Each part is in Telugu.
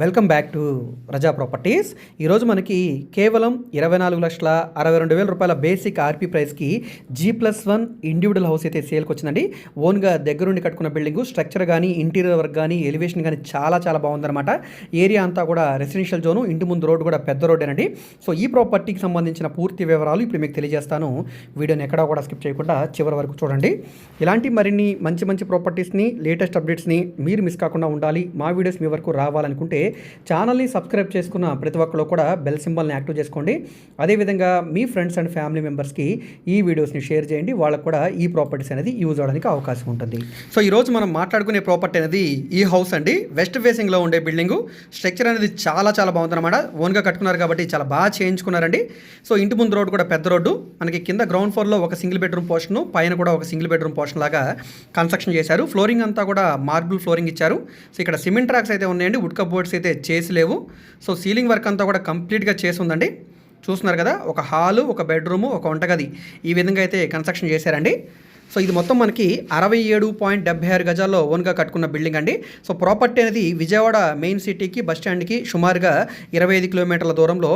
Welcome back to Raza properties. ఈరోజు మనకి కేవలం ఇరవై నాలుగు లక్షల అరవై రెండు వేల రూపాయల బేసిక్ ఆర్పీ ప్రైస్కి G plus one individual house అయితే సేల్కి వచ్చిందండి. ఓన్గా దగ్గరుండి కట్టుకున్న బిల్డింగ్ స్ట్రక్చర్ కానీ ఇంటీరియర్ వర్క్ కానీ ఎలివేషన్ కానీ చాలా చాలా బాగుందన్నమాట. ఏరియా అంతా కూడా రెసిడెన్షియల్ జోను ఇంటి ముందు రోడ్డు కూడా పెద్ద రోడ్డేనండి. సో ఈ ప్రాపర్టీకి సంబంధించిన పూర్తి వివరాలు ఇప్పుడు మీకు తెలియజేస్తాను. వీడియోని ఎక్కడా కూడా స్కిప్ చేయకుండా చివరి వరకు చూడండి. ఇలాంటి మరిన్ని మంచి మంచి ప్రాపర్టీస్ని లేటెస్ట్ అప్డేట్స్ని మీరు మిస్ కాకుండా ఉండాలి. మా వీడియోస్ మీ వరకు రావాలనుకుంటే ఛానల్ని సబ్స్క్రైబ్ చేసుకున్న ప్రతి ఒక్కరు కూడా బెల్ సింబల్ని యాక్టివ్ చేసుకోండి. అదేవిధంగా మీ ఫ్రెండ్స్ అండ్ ఫ్యామిలీ మెంబర్స్కి ఈ వీడియోస్ని షేర్ చేయండి. వాళ్ళకు కూడా ఈ ప్రాపర్టీస్ అనేది యూజ్ అవడానికి అవకాశం ఉంటుంది. సో ఈరోజు మనం మాట్లాడుకునే ప్రాపర్టీ అనేది ఈ హౌస్ అండి. వెస్ట్ ఫేసింగ్లో ఉండే బిల్డింగ్. స్ట్రక్చర్ అనేది చాలా చాలా బాగుందన్నమాట. ఓన్గా కట్టుకున్నారు కాబట్టి చాలా బాగా చేయించుకున్నారండి. సో ఇంటి ముందు రోడ్డు కూడా పెద్ద రోడ్డు. మనకి కింద గ్రౌండ్ ఫ్లోర్లో ఒక సింగిల్ బెడ్రూమ్ పోర్షన్ పైన కూడా ఒక సింగిల్ బెడ్రూమ్ పోర్షన్ లాగా కన్స్ట్రక్షన్ చేశారు. ఫ్లోరింగ్ అంతా కూడా మార్బుల్ ఫ్లోరింగ్ ఇచ్చారు. సో ఇక్కడ సిమెంట్ ట్రాక్స్ అయితే ఉన్నాయండి. వుడ్ అయితే చేసి లేవు. సో సీలింగ్ వర్క్ అంతా కూడా కంప్లీట్గా చేసి ఉందండి. చూస్తున్నారు కదా ఒక హాలు ఒక బెడ్రూము ఒక వంటగది ఈ విధంగా అయితే కన్స్ట్రక్షన్ చేశారండి. సో ఇది మొత్తం మనకి అరవై ఏడు పాయింట్ డెబ్బై ఆరు గజాల్లో ఓన్గా కట్టుకున్న బిల్డింగ్ అండి. సో ప్రాపర్టీ అనేది విజయవాడ మెయిన్ సిటీకి బస్ స్టాండ్కి సుమారుగా ఇరవై ఐదు కిలోమీటర్ల దూరంలో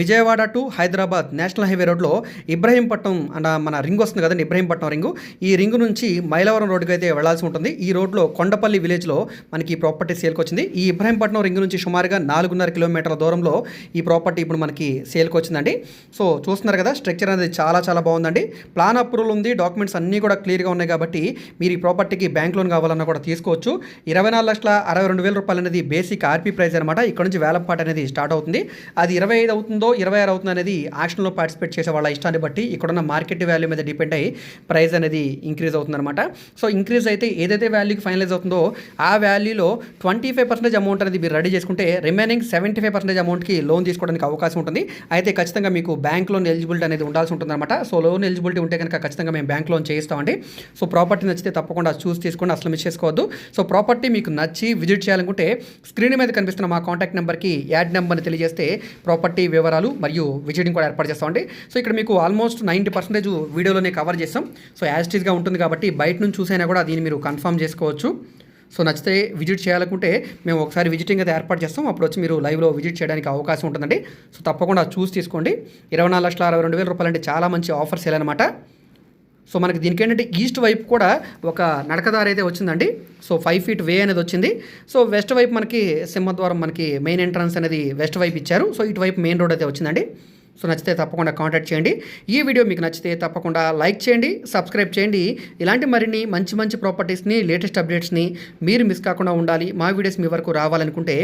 Vijayawada to Hyderabad national highway రోడ్లో ఇబ్రహీంపట్నం అన్న మన రింగ్ వస్తుంది కదండి ఇబ్రహీంపట్నం రింగు. ఈ రింగ్ నుంచి మైలవరం రోడ్డుకి అయితే వెళ్ళాల్సి ఉంటుంది. ఈ రోడ్లో కొండపల్లి విలేజ్లో మనకి ఈ ప్రాపర్టీ సేల్కి వచ్చింది. ఈ ఇబ్రహీంపట్నం రింగ్ నుంచి సుమారుగా నాలుగున్నర కిలోమీటర్ల దూరంలో ఈ ప్రాపర్టీ ఇప్పుడు మనకి సేల్కి వచ్చిందండి. సో చూస్తున్నారు కదా స్ట్రక్చర్ అనేది చాలా చాలా బాగుందండి. ప్లాన్ అప్రూవల్ ఉంది డాక్యుమెంట్స్ అన్నీ కూడా క్లియర్గా ఉన్నాయి కాబట్టి మీరు ఈ ప్రాపర్టీకి బ్యాంక్ లోన్ కావాలన్నా కూడా తీసుకోవచ్చు. ఇరవై నాలుగు లక్షల అరవై రెండు వేల రూపాయలు అనేది బేసిక్ ఆర్పీ ప్రైస్ అనమాట ఇక్కడ నుంచి వేలంపాట అనేది స్టార్ట్ అవుతుంది. అది ఇరవై ఐదు అవుతుందో ఇరవై ఆరు అవుతుందో అనేది ఆక్షన్లో పార్టిసిపేట్ చేసే వాళ్ళ ఇష్టాన్ని బట్టి ఇక్కడున్న మార్కెట్ వాల్యూ మీద డిపెండ్ అయ్యి ప్రైస్ అనేది ఇంక్రీజ్ అవుతుందన్నమాట సో ఇంక్రీజ్ అయితే ఏదైతే వాల్యూకి ఫైనలైజ్ అవుతుందో ఆ వాల్యూలో ట్వంటీ ఫైవ్ పర్సెంటేజ్ అమౌంట్ అనేది మీరు రెడీ చేసుకుంటే రిమైనింగ్ సెవెంటీ ఫైవ్ పర్సెంటేజ్ అమౌంట్కి లోన్ తీసుకోవడానికి అవకాశం ఉంటుంది. అయితే ఖచ్చితంగా మీకు బ్యాంక్ లోన్ ఎలిజిబిలిటీ అనేది ఉండాల్సి ఉంటుందన్నమాట. సో లోన్ ఎలిజిబిలిటీ ఉంటే కనుక ఖచ్చితంగా మేము బ్యాంక్ లోన్ చేయిస్తామండి. సో ప్రాపర్టీ నచ్చితే తప్పకుండా చూసి తీసుకోండి అసలు మిస్ చేసుకోవద్దు. సో ప్రాపర్టీ మీకు నచ్చి విజిట్ చేయాలనుకుంటే స్క్రీన్ మీద కనిపిస్తున్న మా కాంటాక్ట్ నెంబర్కి యాడ్ నెంబర్ని తెలియజేస్తే ప్రాపర్టీ వివరాలు మరియు విజిటింగ్ కూడా ఏర్పాటు చేస్తామండి. సో ఇక్కడ మీకు ఆల్మోస్ట్ నైంటీ పర్సెంటేజ్ వీడియోలోనే కవర్ చేస్తాం. సో యాజిటీస్గా ఉంటుంది కాబట్టి బయట నుంచి చూసైనా కూడా దీన్ని మీరు కన్ఫర్మ్ చేసుకోవచ్చు. సో నచ్చితే విజిట్ చేయాలనుకుంటే మేము ఒకసారి విజిటింగ్ అయితే ఏర్పాటు చేస్తాం. అప్పుడు వచ్చి మీరు లైవ్లో విజిట్ చేయడానికి అవకాశం ఉంటుందండి. సో తప్పకుండా చూసి తీసుకోండి ఇరవై నాలుగు లక్షల అరవై రెండు వేల రూపాయలు అంటే చాలా మంచి ఆఫర్స్ అనమాట సో మనకి దీనికి ఏంటంటే ఈస్ట్ వైపు కూడా ఒక నడకదారి అయితే వచ్చిందండి. సో ఫైవ్ ఫీట్ వే అనేది వచ్చింది. సో వెస్ట్ వైపు మనకి సింహద్వారం మనకి మెయిన్ ఎంట్రన్స్ అనేది వెస్ట్ వైపు ఇచ్చారు. సో ఇటువైపు మెయిన్ రోడ్ అయితే వచ్చిందండి. సో నచ్చితే తప్పకుండా కాంటాక్ట్ చేయండి. ఈ వీడియో మీకు నచ్చితే తప్పకుండా లైక్ చేయండి సబ్స్క్రైబ్ చేయండి. ఇలాంటి మరిన్ని మంచి మంచి ప్రాపర్టీస్ని లేటెస్ట్ అప్డేట్స్ని మీరు మిస్ కాకుండా ఉండాలి. మా వీడియోస్ మీ వరకు రావాలనుకుంటే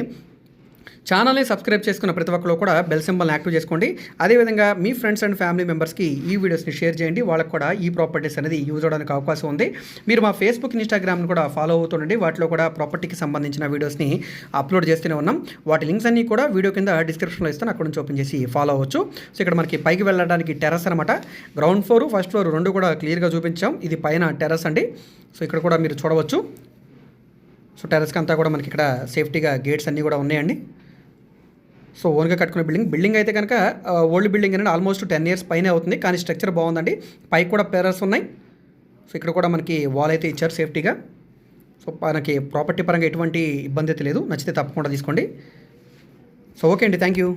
ఛానల్ని సబ్స్క్రైబ్ చేసుకున్న ప్రతి ఒక్కరు కూడా బెల్ సింబల్ని యాక్టివ్ చేసుకోండి. అదేవిధంగా మీ ఫ్రెండ్స్ అండ్ ఫ్యామిలీ మెంబర్స్కి ఈ వీడియోస్ని షేర్ చేయండి. వాళ్ళకి కూడా ఈ ప్రాపర్టీస్ అనేది యూజ్ అవడానికి అవకాశం ఉంది. మీరు మా ఫేస్బుక్ ఇన్స్టాగ్రామ్ని కూడా ఫాలో అవుతుండండి వాటిలో కూడా ప్రాపర్టీకి సంబంధించిన వీడియోస్ని అప్లోడ్ చేస్తూనే ఉన్నాం. వాటి లింక్స్ అన్నీ కూడా వీడియో కింద డిస్క్రిప్షన్లో ఇస్తాను. అక్కడ నుంచి ఓపెన్ చేసి ఫాలో అవ్వచ్చు. సో ఇక్కడ మనకి పైకి వెళ్ళడానికి టెర్రస్ అనమాట గ్రౌండ్ ఫ్లోర్ ఫస్ట్ ఫ్లోర్ రెండు కూడా క్లియర్గా చూపించాం. ఇది పైన టెర్రస్ అండి. సో ఇక్కడ కూడా మీరు చూడవచ్చు. సో టెర్రస్కి అంతా కూడా మనకి ఇక్కడ సేఫ్టీగా గేట్స్ అన్నీ కూడా ఉన్నాయండి. సో ఓన్గా కట్టుకునే బిల్డింగ్. బిల్డింగ్ అయితే కనుక ఓల్డ్ బిల్డింగ్ అనేది ఆల్మోస్ట్ టెన్ ఇయర్స్ పైన అవుతుంది. కానీ స్ట్రక్చర్ బాగుందండి. పైకి కూడా పేరర్స్ ఉన్నాయి. సో ఇక్కడ కూడా మనకి వాల్ అయితే ఇచ్చారు సేఫ్టీగా. సో మనకి ప్రాపర్టీ పరంగా ఎటువంటి ఇబ్బంది అయితే లేదు. నచ్చితే తప్పకుండా తీసుకోండి. సో ఓకే అండి. Thank you.